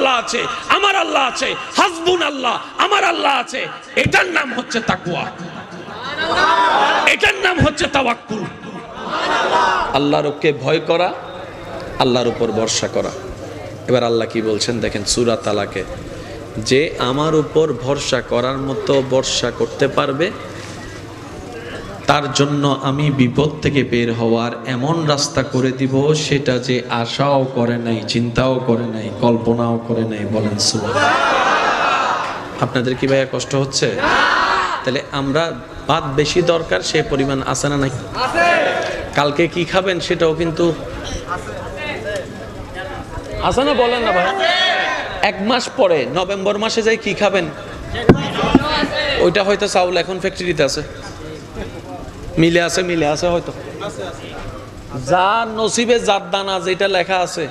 আল্লাহ আছে, আমার আল্লাহ আছে, হাসবুন আল্লাহ, আমার আল্লাহ আছে। এটার নাম হচ্ছে তাকুয়া এটার নাম হচ্ছে তাওয়াক্কুল। আল্লাহর ওকে ভয় করা, আল্লাহর উপর ভরসা করা। এবার আল্লাহ কি বলছেন দেখেন, সুরা তালাকে। যে আমার উপর ভরসা করার মতো ভরসা করতে পারবে তার জন্য আমি বিপদ থেকে বের হওয়ার এমন রাস্তা করে দিব সেটা যে আশাও করে নাই চিন্তাও করে নাই কল্পনাও করে নাই। বলেন আপনাদের কি ভাইয়া কষ্ট হচ্ছে? তাহলে আমরা ভাত বেশি দরকার সে পরিমাণ আছে না নাই? কালকে কি খাবেন সেটাও কিন্তু আছে না বলেন না ভাই এক মাস পরে নভেম্বর মাসে যাই কি খাবেন? ওইটা হয়তো চাউল এখন ফ্যাক্টরিতে আছে। মিলে আছে মিলে আছে হয়তো। যার নসিবে, যার দানা যেটা লেখা আছে।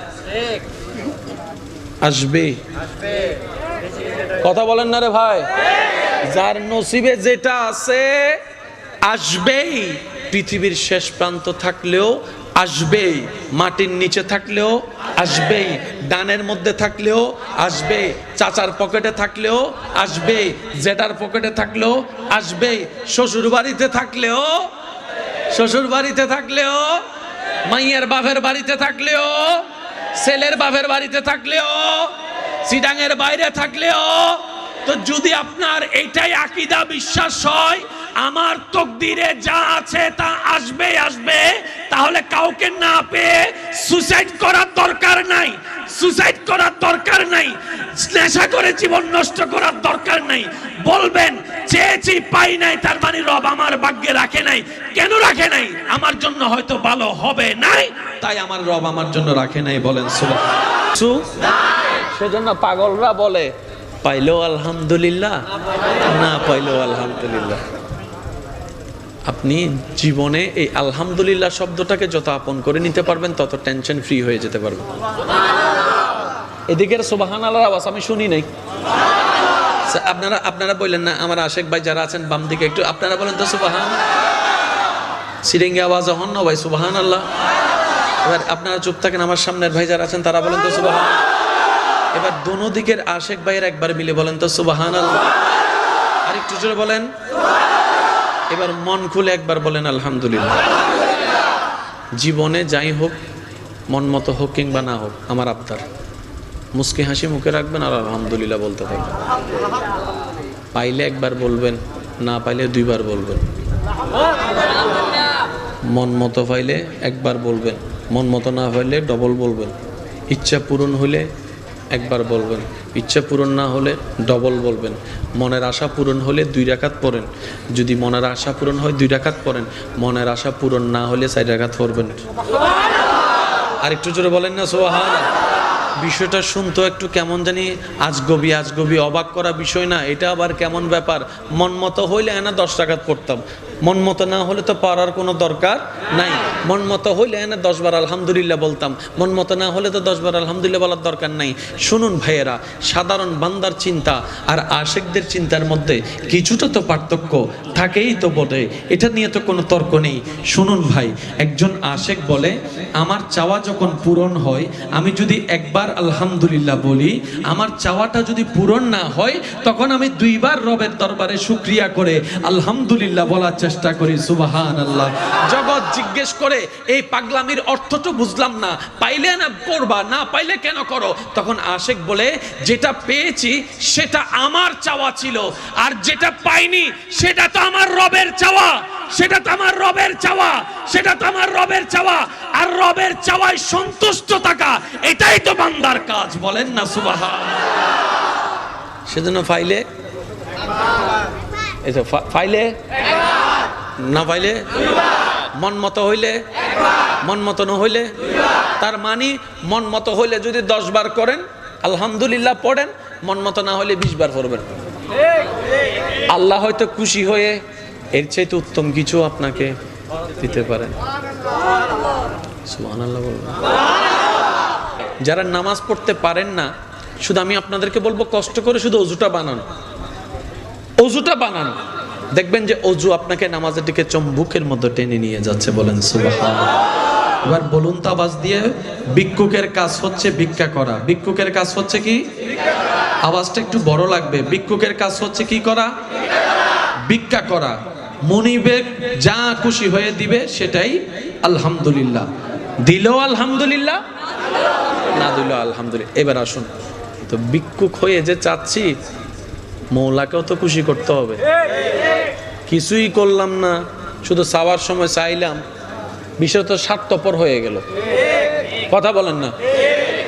আসবে। কথা বলেন না রে ভাই। যার নসিবে যেটা আছে, আসবেই। পৃথিবীর শেষ প্রান্ত থাকলেও আসবেই মাটির নিচে থাকলেও আসবেই ডানের মধ্যে থাকলেও আসবে, চাচার পকেটে থাকলেও আসবে, জেঠার পকেটে থাকলেও আসবেই শ্বশুর বাড়িতে থাকলেও শ্বশুর বাড়িতে থাকলেও, মাইয়ের বাপের বাড়িতে থাকলেও, ছেলের বাপের বাড়িতে থাকলেও, সিডাঙের বাইরে থাকলেও, তো যদি আপনার এটাই আকিদা, বিশ্বাস হয় আমার তকদিরে যা আছে তা আসবে আসবে। তাহলে কাউকে না পেয়ে সুসাইড করার দরকার নাই সুসাইড করার দরকার নাই, নেশা করে জীবন নষ্ট করার দরকার নাই। বলবেন, চেয়েছি, পাই নাই, তার মানে রব আমার ভাগ্যে রাখে নাই। কেন রাখে নাই? আমার জন্য হয়তো ভালো হবে নাই, তাই আমার রব আমার জন্য রাখে নাই বলেন সেজন্য পাগলরা বলে পাইলো আলহামদুলিল্লাহ, না পাইলো আলহামদুলিল্লাহ। আপনি জীবনে এই আলহামদুলিল্লাহ শব্দটাকে যত আপন করে নিতে পারবেন, তত টেনশন ফ্রি হয়ে যেতে পারবেন। এদিকের সোবাহান আল্লাহর আওয়াজ আমি শুনি নাই। আপনারা আপনারা বললেন না, আমার আশেক ভাই যারা আছেন বাম দিকে একটু, আপনারা বলেন তো সুবাহান। সিরিঙ্গে আওয়াজ হন না ভাই সুবাহান আল্লাহ এবার আপনারা চুপ থাকেন, আমার সামনের ভাই যারা আছেন, তারা বলেন তো সুবাহান। এবার দোনো দিকের আশেক ভাইয়ের একবার মিলে বলেন তো সুবাহান আল্লাহ আর একটু জোরে বলেন। এবার মন খুলে একবার বলেন আলহামদুলিল্লাহ। জীবনে যাই হোক, মন মতো হোক কিংবা না হোক, আমার আবদার। মুস্কি হাসি মুখে রাখবেন আর আলহামদুলিল্লাহ বলতে থাকবেন। পাইলে একবার বলবেন, না পাইলে দুইবার বলবেন। মন মতো পাইলে একবার বলবেন, মন মতো না পাইলে ডবল বলবেন। ইচ্ছা পূরণ হলে একবার বলবেন। ইচ্ছা পূরণ না হলে ডবল বলবেন। মনের আশা পূরণ হলে দুই রাকাত পড়েন। যদি মনের আশা পূরণ হয় দুই রাকাত পড়েন। মনের আশা পূরণ না হলে চার রাকাত পড়বেন। আর একটু জোরে বলেন না সোহান বিষয়টা শুনতো একটু কেমন জানি আজগবি আজগবি অবাক করা বিষয় না। এটা আবার কেমন ব্যাপার? মন মতো হইলে এনা দশ টাকাত পড়তাম। মন মতো না হলে তো পড়ার কোনো দরকার নাই। মন মতো হইলে এনা দশবার আলহামদুলিল্লাহ বলতাম। মন মতো না হলে তো দশবার আলহামদুলিল্লাহ বলার দরকার নাই। শুনুন ভাইয়েরা, সাধারণ বান্দার চিন্তা আর আশেকদের চিন্তার মধ্যে কিছুটা তো পার্থক্য থাকেই তো বটে। এটা নিয়ে তো কোনো তর্ক নেই। শুনুন ভাই, একজন আশেক বলে, আমার চাওয়া যখন পূরণ হয়, আমি যদি একবার আলহামদুলিল্লাহ বলি, আমার চাওয়াটা যদি পূরণ না হয়, তখন আমি দুইবার রবের দরবারে শুক্রিয়া করে আলহামদুলিল্লাহ বলার চেষ্টা করি সুবাহান আল্লাহ জগৎ জিজ্ঞেস করে, এই পাগলামির অর্থ তো বুঝলাম না। পাইলে না করবা, না পাইলে কেন করো? তখন আশেক বলে, যেটা পেয়েছি, সেটা আমার চাওয়া ছিল। আর যেটা পাইনি, সেটা তো আমার রবের চাওয়া। সেটা তো আমার রবের চাওয়া। সেটা তো আমার রবের চাওয়া। আর রবের চাওয়ায় সন্তুষ্ট থাকা, এটাই তো বান্দার কাজ। বলেন না সুবাহা সেজন্য ফাইলে? এই ফাইলে? না পাইলে মন মতো হইলে? মন মতো না হইলে? তার মানে মন মতো হইলে যদি দশ বার করেন, আলহামদুলিল্লাহ পড়েন, মন মতো না হইলে বিশ বার পড়বেন। আল্লাহ হয়তো খুশি হয়ে এর চাইতে উত্তম কিছু আপনাকে দিতে পারেন যারা নামাজ পড়তে পারেন না, শুধু আমি আপনাদেরকে বলব কষ্ট করে শুধু অজুটা বানান। অজুটা বানান। দেখবেন যে অজু আপনাকে নামাজের দিকে চম্বুকের মতো টেনে নিয়ে যাচ্ছে বলেন এবার বলুন তো আওয়াজ দিয়ে, ভিক্ষুকের কাজ হচ্ছে ভিক্ষা করা। ভিক্ষুকের কাজ হচ্ছে কি? আওয়াজটা একটু বড় লাগবে। ভিক্ষুকের কাজ হচ্ছে কি করা? ভিক্ষা করা। মনিবেগ যা খুশি হয়ে দিবে সেটাই আলহামদুলিল্লাহ। দিলেও আলহামদুলিল্লাহ, না দিল আলহামদুলিল্লাহ। এবার আসুন। তো ভিক্ষুক হয়ে যে চাচ্ছি, মৌলাকেও তো খুশি করতে হবে। কিছুই করলাম না, শুধু চাওয়ার সময় চাইলাম। বিশেষত স্বার্থপর হয়ে গেল। কথা বলেন না।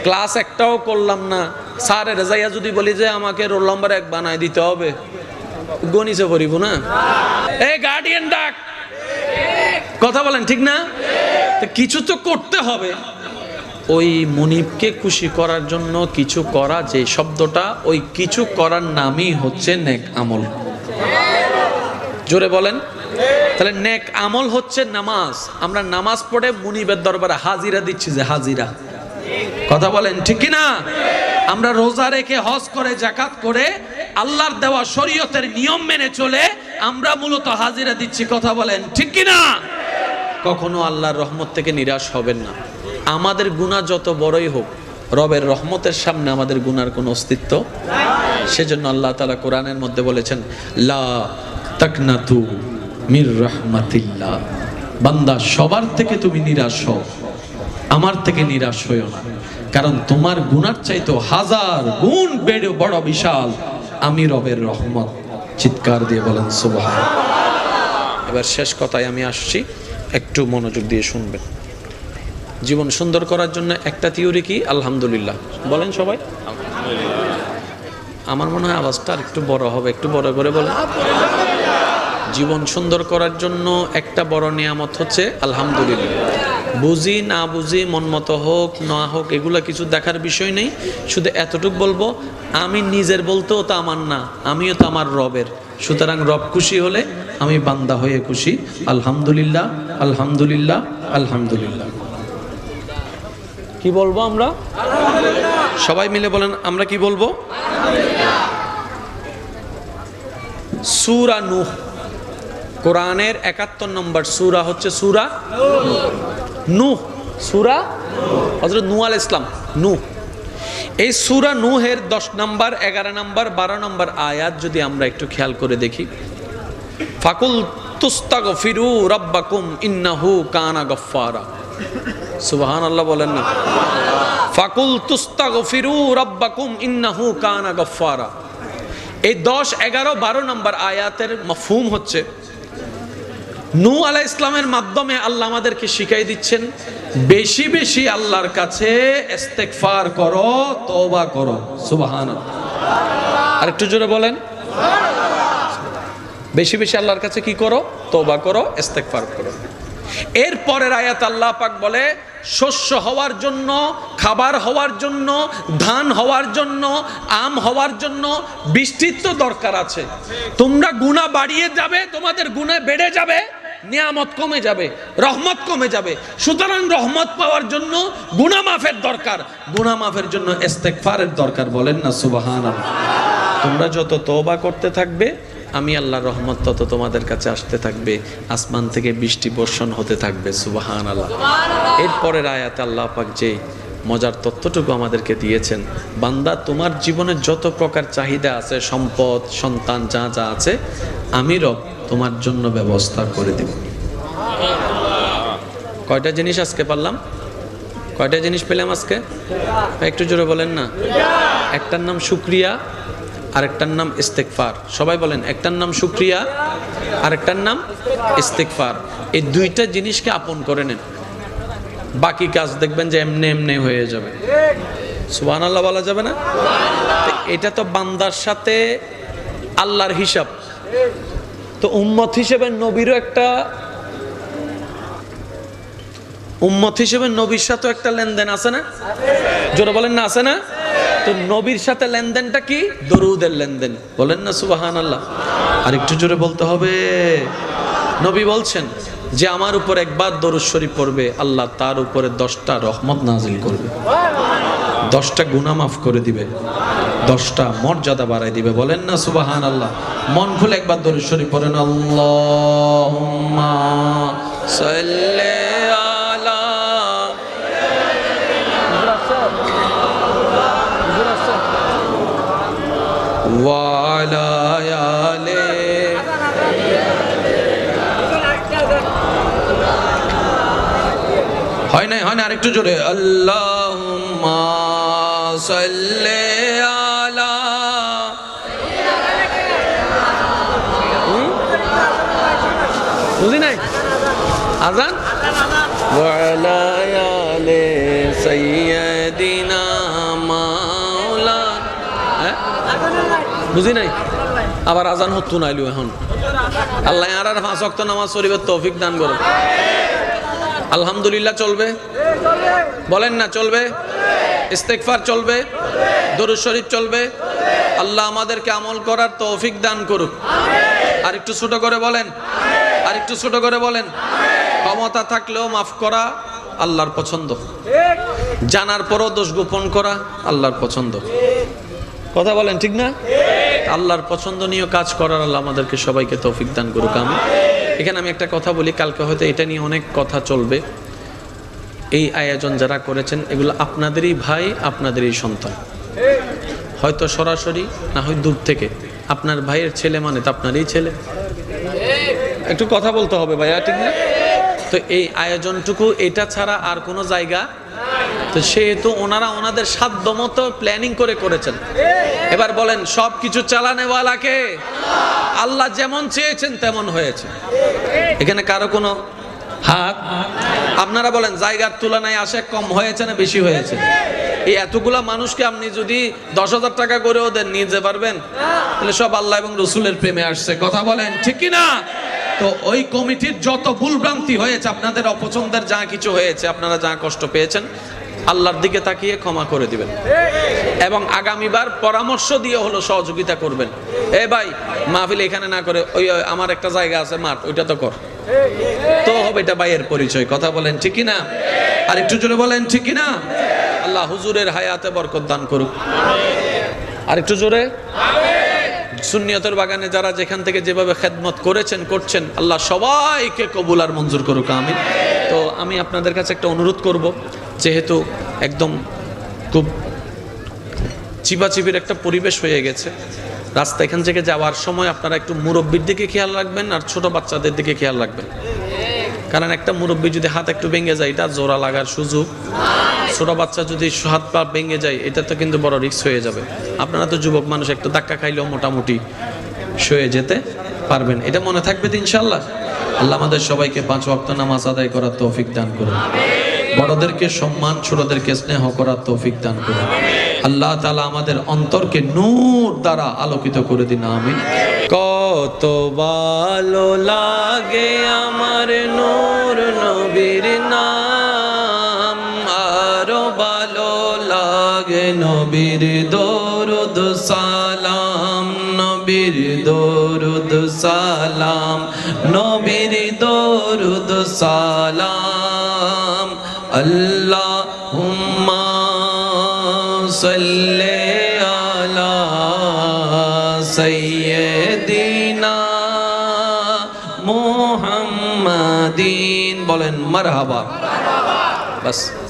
ক্লাস একটাও করলাম না। স্যারের যাইয়া যদি বলি যে আমাকে রোল নম্বর এক বানায় দিতে হবে গণিছে পড়িব না? এই গার্ডিয়ান ডাক। কথা বলেন, ঠিক না? কিছু তো করতে হবে। ওই মনিবকে খুশি করার জন্য কিছু করা যে শব্দটা, ওই কিছু করার নামই হচ্ছে নেক আমল। জোরে বলেন। তাহলে নেক আমল হচ্ছে নামাজ। আমরা নামাজ পড়ে মুনিবের দরবারে হাজিরা দিচ্ছি যে হাজিরা। কথা বলেন ঠিক কি না আমরা রোজা রেখে হজ করে জাকাত করে আল্লাহর দেওয়া শরীয়তের নিয়ম মেনে চলে আমরা মূলত হাজিরা দিচ্ছি। কথা বলেন ঠিক কি না কখনো আল্লাহর রহমত থেকে নিরাশ হবেন না। আমাদের গুনাহ যত বড়ই হোক, রবের রহমতের সামনে আমাদের গুনার কোনো অস্তিত্ব সেজন্য আল্লাহ তালা কোরআনের মধ্যে বলেছেন, লা তাকনাতু মির রাহমাতিল্লাহ। বান্দা সবার থেকে তুমি নিরাশ হও। আমার থেকে নিরাশ হইও না। কারণ তোমার গুনার চাইতো হাজার গুণ বেড়ে বড় বিশাল আমি রবের রহমত। চিৎকার দিয়ে বলেন সুবহান এবার শেষ কথায় আমি আসছি। একটু মনোযোগ দিয়ে শুনবেন। জীবন সুন্দর করার জন্য একটা থিওরি কি? আলহামদুলিল্লাহ। বলেন সবাই। আমার মনে হয় আওয়াজটা আর একটু বড় হবে। একটু বড় করে বলেন। জীবন সুন্দর করার জন্য একটা বড় নিয়ামত হচ্ছে আলহামদুলিল্লাহ। বুঝি না বুঝি, মন মতো হোক, না হোক, এগুলো কিছু দেখার বিষয় নেই। শুধু এতটুক বলব, আমি নিজের বলতেও তো আমার না, আমিও তো আমার রবের। সুতরাং রব খুশি হলে আমি বান্দা হয়ে খুশি। আলহামদুলিল্লাহ আলহামদুলিল্লাহ আলহামদুলিল্লাহ। কি বলব আমরা? সবাই মিলে বলেন, আমরা কি বলব? সুরা নূহ। কোরআনের একাত্তর নম্বর সুরা হচ্ছে সুরা নূহ। সুরা হজরত নূ আল ইসলাম নূহ। এই সুরা নুহের দশ নম্বর, এগারো নম্বর, বারো নম্বর আয়াত যদি আমরা একটু খেয়াল করে দেখি। ফাকুল তুস্তাগ ফিরু রব্বাকুম ইন্নাহু কানা গফারা সুবাহান আল্লাহ বলেন না। ফাকুল তুস্তাগ ফিরু রব্বাকুম ইন্নাহু কানা গফারা এই দশ, এগারো, বারো নম্বর আয়াতের মফহুম হচ্ছে নূ আলাহ ইসলামের মাধ্যমে আল্লাহ আমাদেরকে শিখাই দিচ্ছেন, বেশি বেশি আল্লাহর কাছে ইস্তেগফার করো, তওবা করো। সুবহান আর জোরে বলেন। বেশি বেশি আল্লাহর কাছে কি করো? তওবা করো, ইস্তেগফার করো। এর পরের আয়াত আল্লাহ পাক বলে, শস্য হওয়ার জন্য, খাবার হওয়ার জন্য, ধান হওয়ার জন্য, আম হওয়ার জন্য বৃষ্টির তো দরকার আছে। তোমরা গুণা বাড়িয়ে যাবে, তোমাদের গুণা বেড়ে যাবে। নিয়ামত কমে যাবে রহমত কমে যাবে। সুতরাং রহমত পাওয়ার জন্য গুণা মাফের দরকার। গুণা মাফের জন্য ইস্তেগফারের দরকার বলেন না সুবহান তোমরা যত তওবা করতে থাকবে আমি আল্লাহর রহমত তত তোমাদের কাছে আসতে থাকবে আসমান থেকে বৃষ্টি বর্ষণ হতে থাকবে সুবাহান আল্লাহ এরপরের আয়াতে আল্লাহ পাক যে মজার তথ্যটুকু আমাদেরকে দিয়েছেন বান্দা তোমার জীবনে যত প্রকার চাহিদা আছে সম্পদ সন্তান যা যা আছে আমি রব তোমার জন্য ব্যবস্থা করে দেব। কয়টা জিনিস আজকে পারলাম? কয়টা জিনিস পেলাম আজকে? একটু জোরে বলেন না। একটার নাম শুক্রিয়া, আরেকটার নাম ইস্তেকফার সবাই বলেন, একটার নাম শুক্রিয়া, আরেকটার নাম ইস্তেকফার এই দুইটা জিনিসকে আপন করে নেন। বাকি কাজ দেখবেন যে এমনি এমনি হয়ে যাবে। সুবান আল্লাহ বলা যাবে না? এটা তো বান্দার সাথে আল্লাহর হিসাব। তো উম্মত হিসেবে নবীরও একটা উম্মত হিসেবে নবীর সাথে একটা লেনদেন আছে না? জোরে বলেন না, আছে না? তো নবীর সাথে লেনদেনটা কি? দরুদের লেনদেন। বলেন না সুবাহান আল্লাহ আর একটু জোরে বলতে হবে। নবী বলছেন যে, আমার উপর একবার দরুদ শরীফ পড়বে, আল্লাহ তার উপরে দশটা রহমত নাজিল করবে। দশটা গুনাহ মাফ করে দিবে। দশটা মর্যাদা বাড়াই দিবে, বলেন না সুবাহান আল্লাহ মন খুলে একবার ধরে শরীর পড়েন ওয়ালায়ালে হয় নাই, হয় না আরেকটু জোরে আল্লাহ সাল্লে বুঝি নাই? আজান? ওয়ালায়ালে সাইয়্যিদিনা মাওলা। হ্যাঁ? বুঝি নাই? আবার আজান হতো নাইলো এখন। আল্লাহ আর আর পাঁচ অক্ত নামাজ শরীফের তৌফিক দান করো আলহামদুলিল্লাহ চলবে। বলেন না চলবে? ইস্তেকফার চলবে। দরুদ শরীফ চলবে। আল্লাহ আমাদেরকে আমল করার তৌফিক দান করুক। আর একটু ছোট করে বলেন আর একটু ছোট করে বলেন। ক্ষমতা থাকলেও মাফ করা আল্লাহর পছন্দ। জানার পরও দোষ গোপন করা আল্লাহর পছন্দ। কথা বলেন, ঠিক না? আল্লাহর পছন্দনীয় কাজ করার আল্লাহ আমাদেরকে সবাইকে তৌফিক দান করুক আমি এখানে আমি একটা কথা বলি, কালকে হয়তো এটা নিয়ে অনেক কথা চলবে। এই আয়োজন যারা করেছেন, এগুলো আপনাদেরই ভাই, আপনাদেরই সন্তান। হয়তো সরাসরি, না হয় দূর থেকে। আপনার ভাইয়ের ছেলে মানে তো আপনারই ছেলে। একটু কথা বলতে হবে ভাইয়া, ঠিক না? তো এই আয়োজনটুকু, এটা ছাড়া আর কোনো জায়গা তো সেহেতু ওনারা ওনাদের সাধ্য মতো প্ল্যানিং করে করেছেন। এবার বলেন সব কিছু চালানেওয়ালাকে আল্লাহ যেমন চেয়েছেন তেমন হয়েছে। এখানে কারও কোনো হাত? আপনারা বলেন, জায়গার তুলনায় আসে কম হয়েছে না বেশি হয়েছে? এই এতগুলা মানুষকে আপনি যদি দশ হাজার টাকা করেও দেন, নিয়ে যেতে পারবেন? তাহলে সব আল্লাহ এবং রসুলের প্রেমে আসছে। কথা বলেন, ঠিক কি না তো ওই কমিটির যত ভুলভ্রান্তি হয়েছে, আপনাদের অপছন্দের যা কিছু হয়েছে, আপনারা যা কষ্ট পেয়েছেন, আল্লাহর দিকে তাকিয়ে ক্ষমা করে দিবেন। এবং আগামীবার পরামর্শ দিয়ে হলো সহযোগিতা করবেন। এ ভাই, মাহফিল এখানে না করে, ওই আমার একটা জায়গা আছে, মাঠ, ওইটা তো কর। তো হবে এটা ভাইয়ের পরিচয়, কথা বলেন ঠিক না আর একটু জোরে বলেন ঠিক না আল্লাহ হুজুরের হায়াতে বরকত দান করুক। আর একটু জোরে? সুন্নিয়তের বাগানে যারা যেখান থেকে যেভাবে খেদমত করেছেন, করছেন, আল্লাহ সবাইকে কবুল আর মঞ্জুর করুক আমি তো আমি আপনাদের কাছে একটা অনুরোধ করব, যেহেতু একদম খুব চিপাচিপির একটা পরিবেশ হয়ে গেছে, রাস্তা এখান থেকে যাওয়ার সময় আপনারা একটু মুরব্বীর দিকে খেয়াল রাখবেন আর ছোট বাচ্চাদের দিকে খেয়াল রাখবেন। কারণ একটা মুরব্বী যদি হাত একটু ভেঙে যায়, এটা জোড়া লাগার সুযোগ। ছোট বাচ্চা যদি হাত পা ভেঙে যায়, এটা তো কিন্তু বড় রিস্ক হয়ে যাবে। আপনারা তো যুবক মানুষ, একটু ধাক্কা খাইলেও মোটামুটি সয়ে যেতে পারবেন। এটা মনে থাকবে তো ইনশাল্লাহ আল্লাহ আমাদের সবাইকে পাঁচ ওয়াক্ত নামাজ আদায় করার তৌফিক দান করুন। বড়দেরকে সম্মান, ছোটদেরকে স্নেহ করার তৌফিক দান করুন। আল্লাহ তালা আমাদের অন্তরকে নূর দ্বারা আলোকিত করে দিন আমি কত ভালো লাগে আমার নূর নবীর নাম। নবীর দরুদ সালাম, নবীর দরুদ সালাম, নবীর দরুদ সালাম। আল্লাহ হুম্মা সাল্লি আলা সাইয়্যিদিনা মুহাম্মাদিন। বলেন, মারহাবা। বাস।